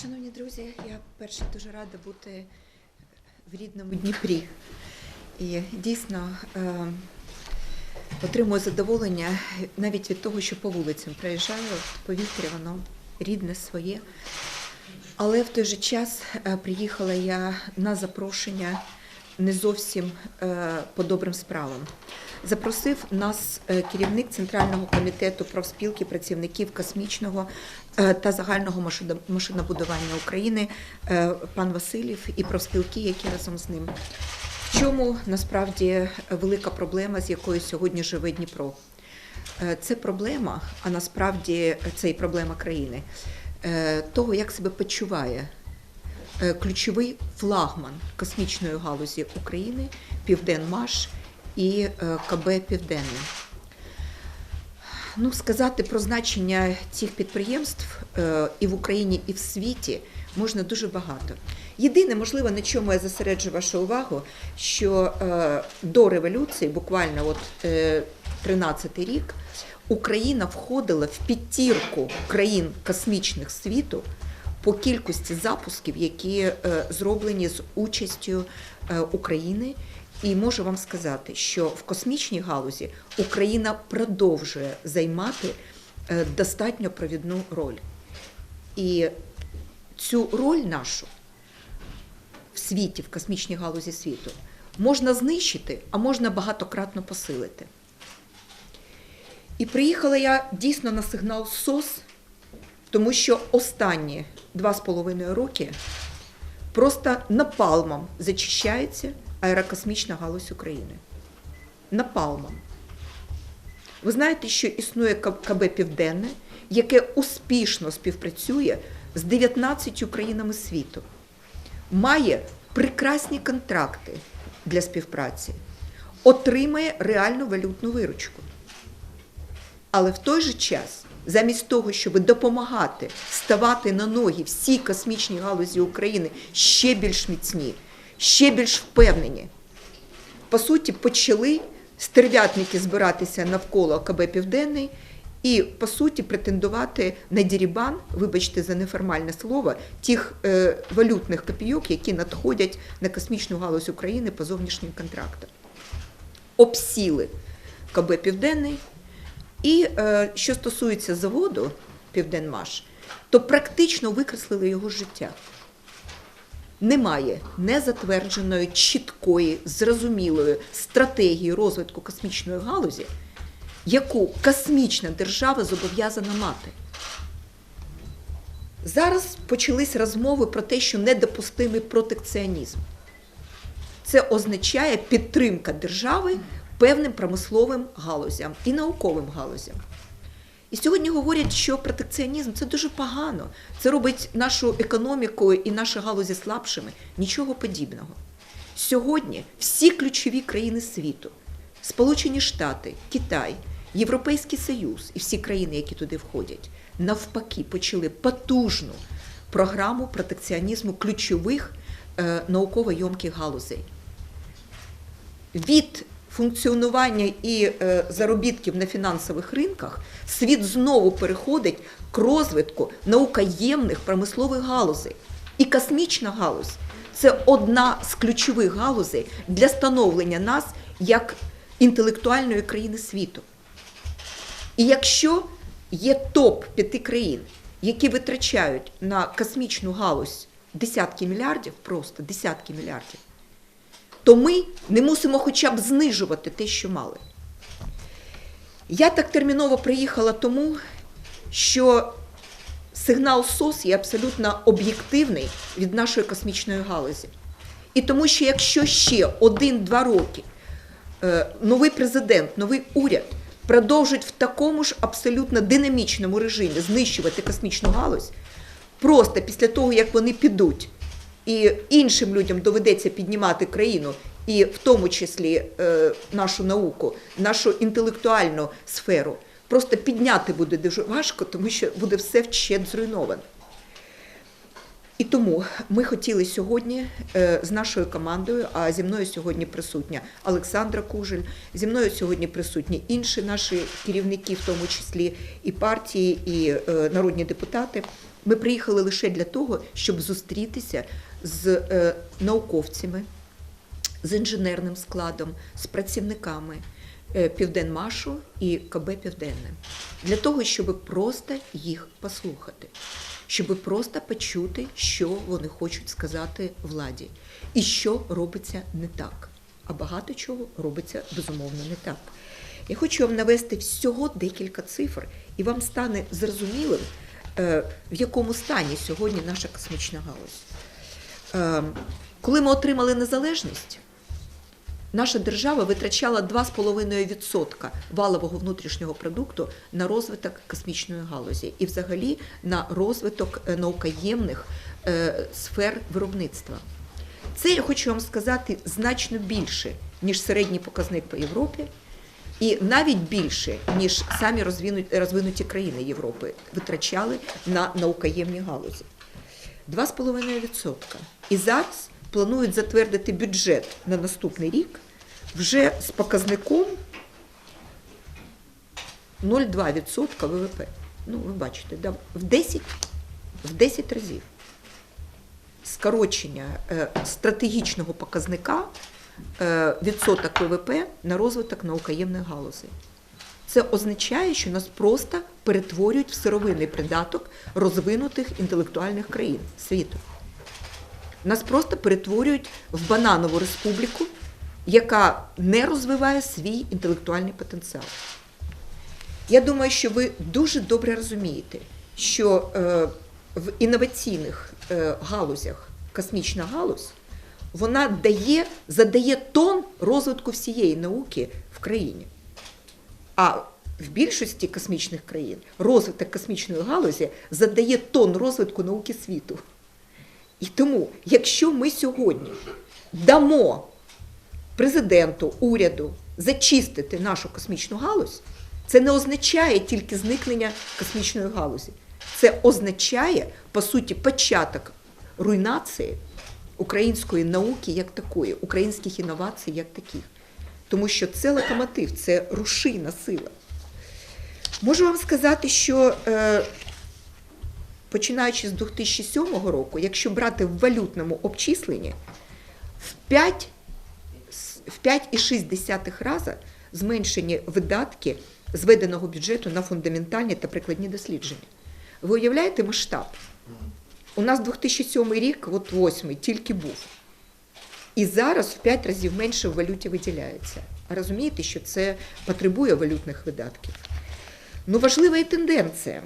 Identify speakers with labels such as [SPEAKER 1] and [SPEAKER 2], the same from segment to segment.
[SPEAKER 1] Шановні друзі, я перше дуже рада бути в рідному Дніпрі. І дійсно е, отримую задоволення навіть від того, що по вулицям проїжджаю, повітря воно рідне своє. Але в той же час е, приїхала я на запрошення не зовсім е, по добрим справам. Запросив нас е, керівник Центрального комітету профспілки працівників космічного е, та загального машинобудування України пан Васильєв і профспілки, які разом з ним. В чому насправді велика проблема, з якою сьогодні живе Дніпро? Це проблема, а насправді це і проблема країни, того, як себе почуває ключовий флагман космічної галузі України Південмаш і е, КБ Південне. Ну, сказати про значення цих підприємств е, і в Україні, і в світі можна дуже багато. Єдине, можливо, на чому я зосереджу вашу увагу, що е, до революції, буквально от е, 13-й рік, Україна входила в підтірку країн космічних світу по кількості запусків, які е, зроблені з участю е, України. І можу вам сказати, що в космічній галузі Україна продовжує займати е, достатньо провідну роль. І цю роль нашу в світі, в космічній галузі світу, можна знищити, а можна багатократно посилити. І приїхала я дійсно на сигнал СОС, тому що останні два з половиною роки просто напалмом зачищається аерокосмічна галузь України. Напалмом. Ви знаєте, що існує КБ Південне, яке успішно співпрацює з 19 країнами світу, має прекрасні контракти для співпраці, отримає реальну валютну виручку. Але в той же час, замість того, щоб допомагати ставати на ноги всій космічній галузі України ще більш міцні, ще більш впевнені, по суті, почали стерв'ятники збиратися навколо КБ Південний і, по суті, претендувати на дірібан, вибачте за неформальне слово, тих е, валютних копійок, які надходять на космічну галузь України по зовнішнім контрактам. Обсіли КБ Південний. І е, що стосується заводу Південмаш, то практично викреслили його життя. Немає незатвердженої, чіткої, зрозумілої стратегії розвитку космічної галузі, яку космічна держава зобов'язана мати. Зараз почались розмови про те, що недопустимий протекціонізм. Це означає підтримка держави певним промисловим галузям і науковим галузям. І сьогодні говорять, що протекціонізм це дуже погано. Це робить нашу економіку і наші галузі слабшими. Нічого подібного. Сьогодні всі ключові країни світу, Сполучені Штати, Китай, Європейський Союз і всі країни, які туди входять, навпаки, почали потужну програму протекціонізму ключових е, науково-йомких галузей від функціонування і е, заробітків на фінансових ринках світ знову переходить к розвитку наукоємних промислових галузей. І космічна галузь це одна з ключових галузей для становлення нас як інтелектуальної країни світу. І якщо є топ п'яти країн, які витрачають на космічну галузь десятки мільярдів, просто десятки мільярдів, то ми не мусимо хоча б знижувати те, що мали. Я так терміново приїхала тому, що сигнал СОС є абсолютно об'єктивний від нашої космічної галузі. І тому, що якщо ще один-два роки е, новий президент, новий уряд продовжують в такому ж абсолютно динамічному режимі знищувати космічну галузь, просто після того, як вони підуть, і іншим людям доведеться піднімати країну, і в тому числі е, нашу науку, нашу інтелектуальну сферу, просто підняти буде дуже важко, тому що буде все вщент зруйновано. І тому ми хотіли сьогодні е, з нашою командою, а зі мною сьогодні присутня Олександра Кужель, зі мною сьогодні присутні інші наші керівники, в тому числі і партії, і е, народні депутати, Ми приїхали лише для того, щоб зустрітися з е, науковцями, з інженерним складом, з працівниками е, Південмашу і КБ Південне, для того, щоб просто їх послухати, щоб просто почути, що вони хочуть сказати владі, і що робиться не так. А багато чого робиться безумовно не так. Я хочу вам навести всього декілька цифр, і вам стане зрозумілим, е, в якому стані сьогодні наша космічна галузь. Е, Коли ми отримали незалежність, наша держава витрачала 2,5% валового внутрішнього продукту на розвиток космічної галузі і взагалі на розвиток е, наукоємних е, сфер виробництва. Це я хочу вам сказати значно більше, ніж середній показник по Європі, і навіть більше, ніж самі розвинуті країни Європи витрачали на наукоємні галузі. 2,5%. І зараз планують затвердити бюджет на наступний рік вже з показником 0,2% ВВП. Ну, ви бачите, да, в 10, в 10 разів скорочення е, стратегічного показника е, відсоток ВВП на розвиток наукоємних галузей. Це означає, що нас просто перетворюють в сировинний придаток розвинутих інтелектуальних країн світу. Нас просто перетворюють в бананову республіку, яка не розвиває свій інтелектуальний потенціал. Я думаю, що ви дуже добре розумієте, що е, в інноваційних е, галузях космічна галузь вона дає, задає тон розвитку всієї науки в країні. А в більшості космічних країн розвиток космічної галузі задає тон розвитку науки світу. І тому, якщо ми сьогодні дамо президенту, уряду зачистити нашу космічну галузь, це не означає тільки зникнення космічної галузі. Це означає, по суті, початок руйнації української науки як такої, українських інновацій як таких. Тому що це локомотив, це рушійна сила. Можу вам сказати, що е, починаючи з 2007 року, якщо брати в валютному обчисленні, в 5 в 5,6 рази зменшені видатки зведеного бюджету на фундаментальні та прикладні дослідження. Ви уявляєте масштаб? У нас 2007 рік, от 8 тільки був. І зараз в 5 разів менше в валюті виділяється. А розумієте, що це потребує валютних видатків. Ну, важлива і тенденція.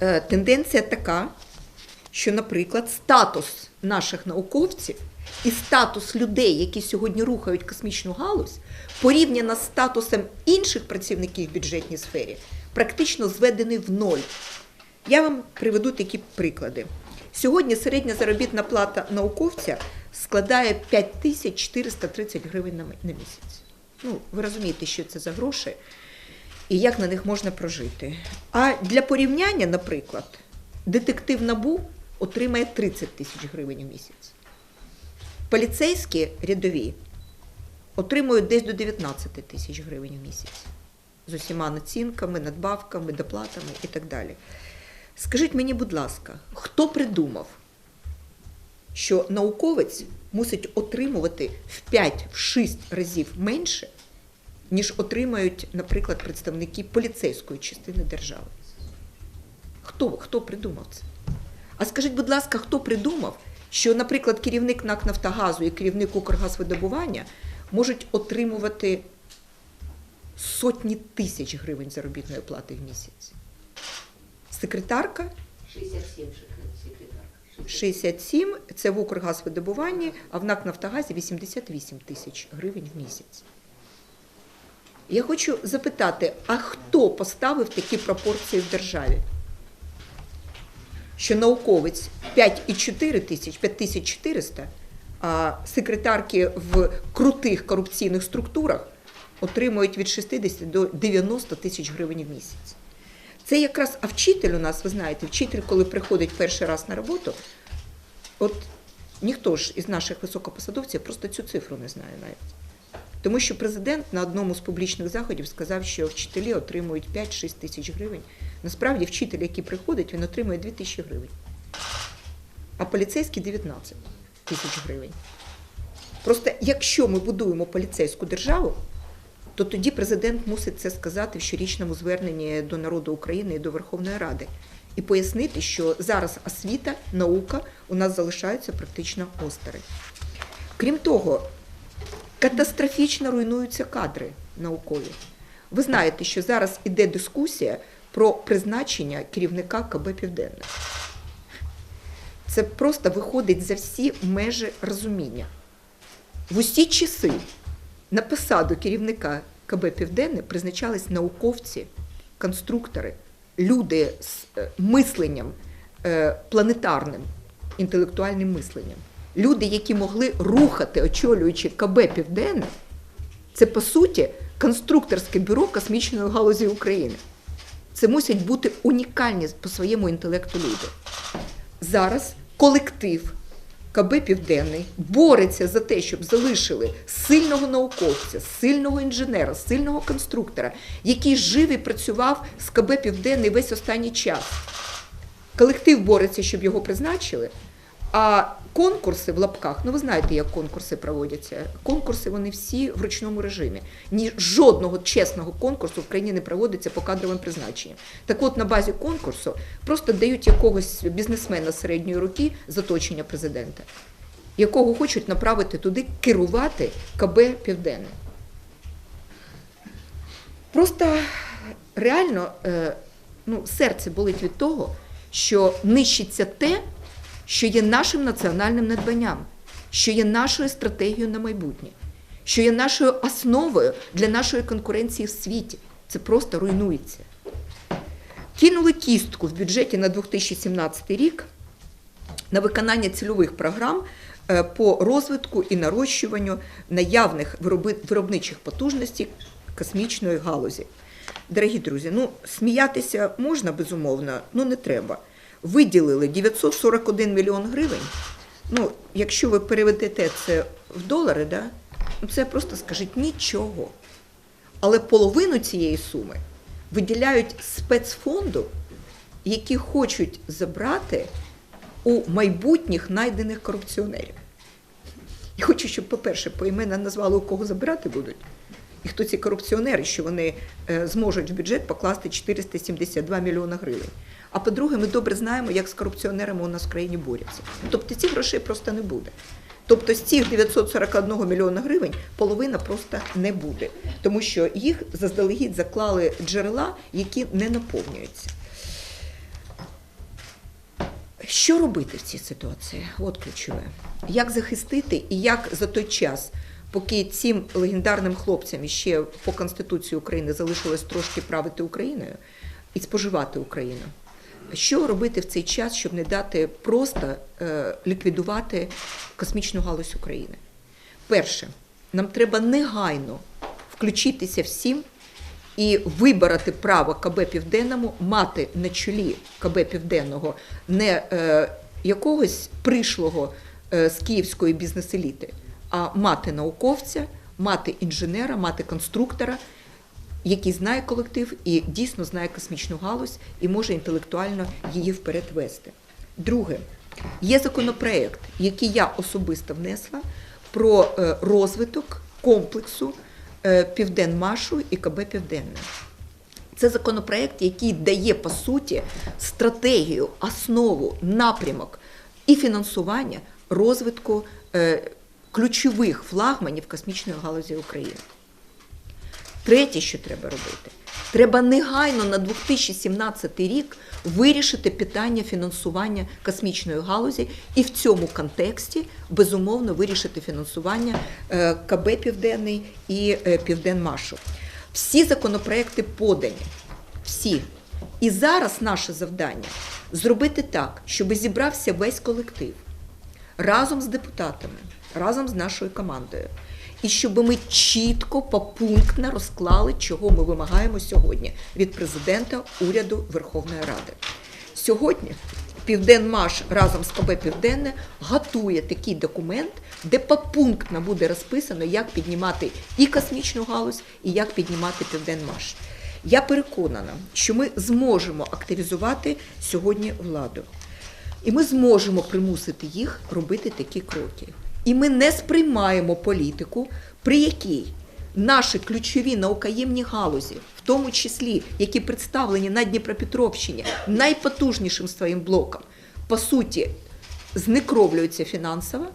[SPEAKER 1] Е, Тенденція така, що, наприклад, статус наших науковців і статус людей, які сьогодні рухають космічну галузь, порівняно з статусом інших працівників в бюджетній сфері, практично зведений в ноль. Я вам приведу такі приклади. Сьогодні середня заробітна плата науковця складає 5430 гривень на місяць. Ну, ви розумієте, що це за гроші і як на них можна прожити. А для порівняння, наприклад, детектив НАБУ отримає 30 тисяч гривень у місяць. Поліцейські рядові отримують десь до 19 тисяч гривень у місяць з усіма націнками, надбавками, доплатами і так далі. Скажіть мені, будь ласка, хто придумав, що науковець мусить отримувати в 5-6 разів менше, ніж отримають, наприклад, представники поліцейської частини держави? Хто, хто придумав це? А скажіть, будь ласка, хто придумав, що, наприклад, керівник НАК Нафтогазу і керівник Укргазвидобування можуть отримувати сотні тисяч гривень заробітної плати в місяць? Секретарка
[SPEAKER 2] 67 секретарка.
[SPEAKER 1] 67, це в Укргазвидобуванні, а в НАК Нафтогазі 88 тисяч гривень в місяць. Я хочу запитати, а хто поставив такі пропорції в державі? Що науковець 5,4 тисяч, 5400, а секретарки в крутих корупційних структурах отримують від 60 до 90 тисяч гривень в місяць. Це якраз, а вчитель у нас, ви знаєте, вчитель, коли приходить перший раз на роботу, от ніхто ж із наших високопосадовців просто цю цифру не знає навіть. Тому що президент на одному з публічних заходів сказав, що вчителі отримують 5-6 тисяч гривень Насправді вчитель, який приходить, він отримує 2 тисячі гривень, а поліцейський 19 тисяч гривень. Просто якщо ми будуємо поліцейську державу, то тоді президент мусить це сказати в щорічному зверненні до народу України і до Верховної Ради і пояснити, що зараз освіта, наука у нас залишаються практично осторонь. Крім того, катастрофічно руйнуються кадри наукові. Ви знаєте, що зараз іде дискусія про призначення керівника КБ Південне. Це просто виходить за всі межі розуміння. В усі часи на посаду керівника КБ Південне призначались науковці, конструктори, люди з е, мисленням е, планетарним, інтелектуальним мисленням. Люди, які могли рухати, очолюючи КБ Південне, це по суті конструкторське бюро космічної галузі України. Це мусять бути унікальні по своєму інтелекту люди. Зараз колектив КБ Південний бореться за те, щоб залишили сильного науковця, сильного інженера, сильного конструктора, який жив і працював з КБ Південний весь останній час. Колектив бореться, щоб його призначили. А конкурси в лапках, ну ви знаєте, як конкурси проводяться. Конкурси вони всі в ручному режимі. Ні жодного чесного конкурсу в країні не проводиться по кадровим призначенням. Так от на базі конкурсу просто дають якогось бізнесмена середньої руки з оточення президента, якого хочуть направити туди керувати КБ Південне. Просто реально е, ну, серце болить від того, що нищиться те, що є нашим національним надбанням, що є нашою стратегією на майбутнє, що є нашою основою для нашої конкуренції в світі. Це просто руйнується. Кинули кістку в бюджеті на 2017 рік на виконання цільових програм е, по розвитку і нарощуванню наявних виробничих потужностей космічної галузі. Дорогі друзі, ну сміятися можна безумовно, ну не треба. Виділили 941 мільйон гривень. Ну, якщо ви переведете це в долари, да, ну це просто скажіть нічого. Але половину цієї суми виділяють спецфонду, які хочуть забрати у майбутніх найдених корупціонерів. Я хочу, щоб, по-перше, поіменно назвали, у кого забирати будуть, і хто ці корупціонери, що вони е, зможуть в бюджет покласти 472 мільйона гривень. А по-друге, ми добре знаємо, як з корупціонерами у нас в країні борються. Тобто цих грошей просто не буде. Тобто з цих 941 мільйона гривень половина просто не буде, тому що їх заздалегідь заклали джерела, які не наповнюються. Що робити в цій ситуації? От ключове. Як захистити і як за той час, поки цим легендарним хлопцям ще по Конституції України залишилось трошки правити Україною і споживати Україну, що робити в цей час, щоб не дати просто е, ліквідувати космічну галузь України? Перше, нам треба негайно включитися всім і вибороти право КБ Південному мати на чолі КБ Південного не е, якогось пришлого е, з київської бізнес-еліти, а мати науковця, мати інженера, мати конструктора, який знає колектив і дійсно знає космічну галузь і може інтелектуально її вперед вести. Друге, є законопроект, який я особисто внесла про е, розвиток комплексу е, Південмашу і КБ Південне. Це законопроект, який дає по суті стратегію, основу, напрямок і фінансування розвитку е, ключових флагманів космічної галузі України. Третє, що треба робити, треба негайно на 2017 рік вирішити питання фінансування космічної галузі і в цьому контексті безумовно вирішити фінансування е, КБ Південний і е, Південмашу. Всі законопроекти подані, всі. І зараз наше завдання зробити так, щоб зібрався весь колектив разом з депутатами, разом з нашою командою. І щоб ми чітко, попунктно розклали, чого ми вимагаємо сьогодні від президента, уряду Верховної Ради. Сьогодні Південмаш разом з КБ Південне готує такий документ, де попунктно буде розписано, як піднімати і космічну галузь, і як піднімати Південмаш. Я переконана, що ми зможемо активізувати сьогодні владу. І ми зможемо примусити їх робити такі кроки. І ми не сприймаємо політику, при якій наші ключові наукоємні галузі, в тому числі, які представлені на Дніпропетровщині найпотужнішим своїм блоком, по суті, знекровлюються фінансово,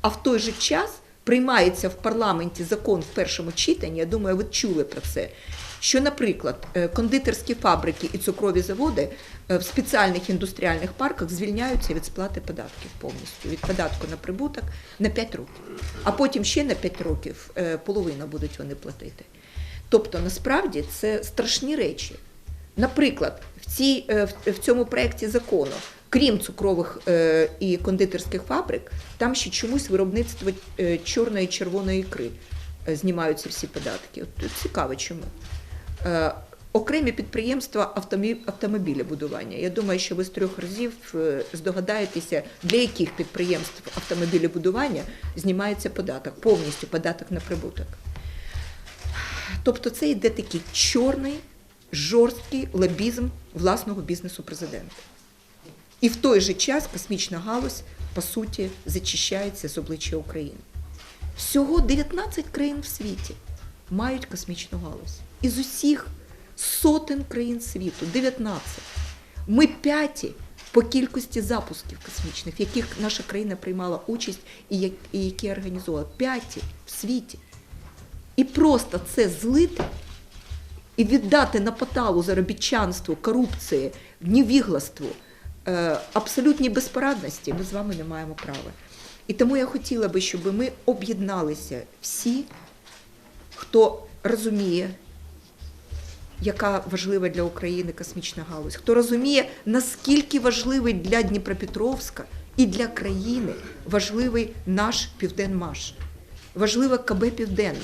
[SPEAKER 1] а в той же час приймається в парламенті закон в першому читанні. Я думаю, ви чули про це. Що, наприклад, е, кондитерські фабрики і цукрові заводи е, в спеціальних індустріальних парках звільняються від сплати податків повністю від податку на прибуток на 5 років, а потім ще на 5 років е, половину будуть вони платити. Тобто, насправді це страшні речі. Наприклад, в, цій, в цьому проєкті закону, крім цукрових е, і кондитерських фабрик, там ще чомусь виробництво е, чорної і червоної ікри е, знімаються всі податки. От цікаво, чому. Окремі підприємства автомобілебудування. Я думаю, що ви з трьох разів здогадаєтеся, для яких підприємств автомобілебудування знімається податок, повністю податок на прибуток. Тобто це йде такий чорний, жорсткий лобізм власного бізнесу президента. І в той же час космічна галузь, по суті, зачищається з обличчя України. Всього 19 країн в світі мають космічну галузь. Із усіх сотень країн світу 19. Ми п'яті по кількості запусків космічних, в яких наша країна приймала участь і які організувала. П'яті в світі. І просто це злити і віддати на поталу заробітчанству, корупції, невігластву, е, абсолютній безпорадності, ми з вами не маємо права. І тому я хотіла би, щоб ми об'єдналися всі, хто розуміє, яка важлива для України космічна галузь, хто розуміє, наскільки важливий для Дніпропетровська і для країни важливий наш Південмаш, важливе КБ Південне.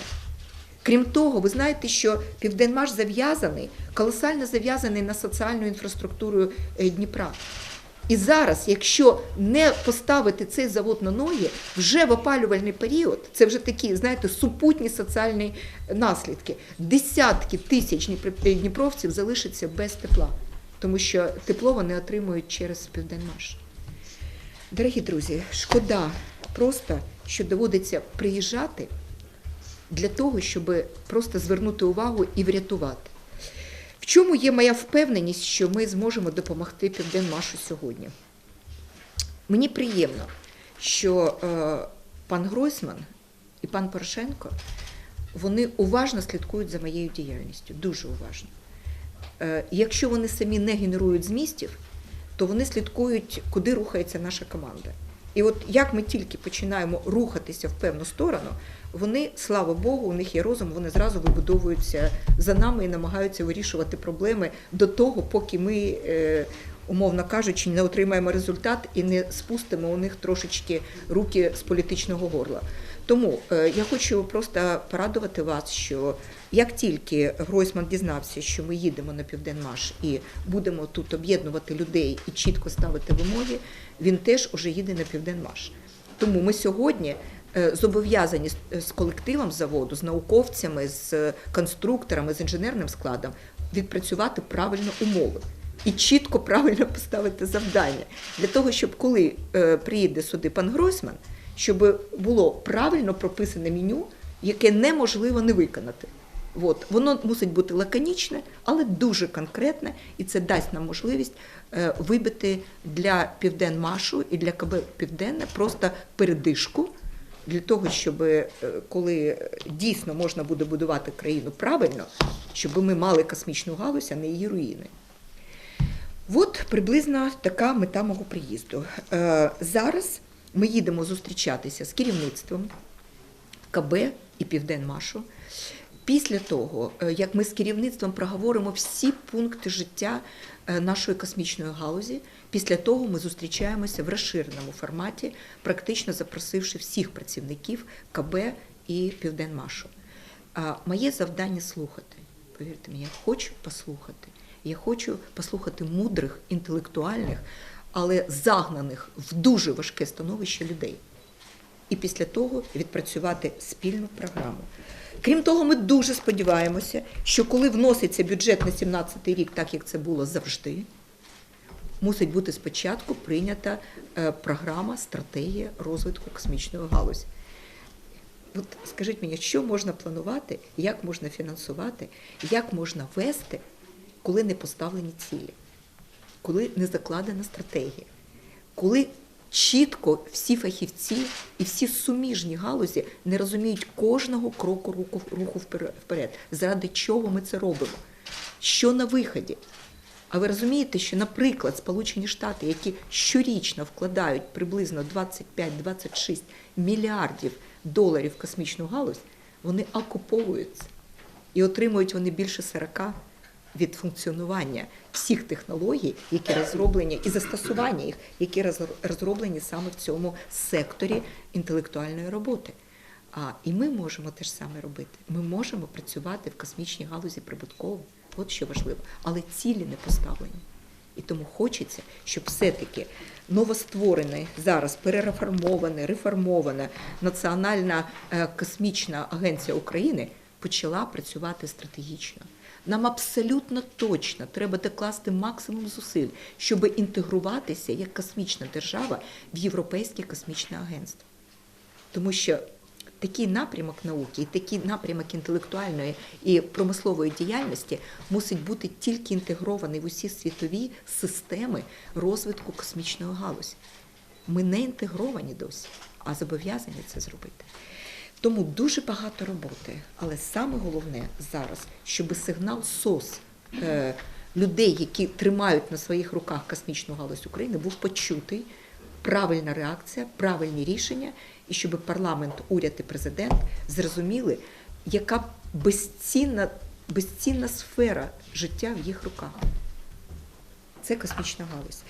[SPEAKER 1] Крім того, ви знаєте, що Південмаш зав'язаний, колосально зав'язаний на соціальну інфраструктуру е, Дніпра. І зараз, якщо не поставити цей завод на ноги, вже в опалювальний період, це вже такі, знаєте, супутні соціальні наслідки. Десятки тисяч дніпро- дніпровців залишаться без тепла, тому що тепло вони отримують через Південмаш. Дорогі друзі, шкода просто, що доводиться приїжджати для того, щоб просто звернути увагу і врятувати. В чому є моя впевненість, що ми зможемо допомогти Південмашу сьогодні? Мені приємно, що е, пан Гройсман і пан Порошенко вони уважно слідкують за моєю діяльністю, дуже уважно. Е, якщо вони самі не генерують змістів, то вони слідкують, куди рухається наша команда. І от як ми тільки починаємо рухатися в певну сторону, вони, слава Богу, у них є розум, вони зразу вибудовуються за нами і намагаються вирішувати проблеми до того, поки ми, е, умовно кажучи, не отримаємо результат і не спустимо у них трошечки руки з політичного горла. Тому е, я хочу просто порадувати вас, що як тільки Гройсман дізнався, що ми їдемо на Південмаш і будемо тут об'єднувати людей і чітко ставити вимоги, він теж уже їде на Південмаш. Тому ми сьогодні зобов'язані з- з колективом заводу, з науковцями, з конструкторами, з інженерним складом відпрацювати правильно умови. І чітко правильно поставити завдання для того, щоб коли е, приїде сюди пан Гройсман, щоб було правильно прописане меню, яке неможливо не виконати. От. Воно мусить бути лаконічне, але дуже конкретне, і це дасть нам можливість е, вибити для Південмашу і для КБ Південне просто передишку для того, щоб е, коли дійсно можна буде будувати країну правильно, щоб ми мали космічну галузь, а не її руїни. От приблизно така мета мого приїзду. Е, Зараз ми їдемо зустрічатися з керівництвом КБ і Південмашу. Після того, е, як ми з керівництвом проговоримо всі пункти життя е, нашої космічної галузі, після того ми зустрічаємося в розширеному форматі, практично запросивши всіх працівників КБ і Південмашу. Моє завдання слухати. Повірте мені, я хочу послухати. Я хочу послухати мудрих, інтелектуальних, але загнаних в дуже важке становище людей. І після того відпрацювати спільну програму. Крім того, ми дуже сподіваємося, що коли вноситься бюджет на 2017 рік, так як це було завжди, мусить бути спочатку прийнята е, програма стратегія розвитку космічної галузі. От скажіть мені, що можна планувати, як можна фінансувати, як можна вести, коли не поставлені цілі, коли не закладена стратегія, коли чітко всі фахівці і всі суміжні галузі не розуміють кожного кроку руху, вперед, заради чого ми це робимо, що на виході. А ви розумієте, що, наприклад, Сполучені Штати, які щорічно вкладають приблизно 25-26 мільярдів доларів в космічну галузь, вони окуповуються і отримують вони більше 40 від функціонування всіх технологій, які розроблені, і застосування їх, які розроблені саме в цьому секторі інтелектуальної роботи. А і ми можемо те ж саме робити. Ми можемо працювати в космічній галузі прибутково. От що важливо, але цілі не поставлені. І тому хочеться, щоб все-таки новостворене зараз перереформована, реформована Національна е, космічна агенція України почала працювати стратегічно. Нам абсолютно точно треба докласти максимум зусиль, щоб інтегруватися як космічна держава в Європейське космічне агентство. Тому що такий напрямок науки і такий напрямок інтелектуальної і промислової діяльності мусить бути тільки інтегрований в усі світові системи розвитку космічної галузі. Ми не інтегровані досі, а зобов'язані це зробити. Тому дуже багато роботи, але саме головне зараз, щоб сигнал СОС е, людей, які тримають на своїх руках космічну галузь України, був почутий, правильна реакція, правильні рішення, і щоб парламент, уряд і президент зрозуміли, яка безцінна, безцінна сфера життя в їх руках. Це космічна галузь.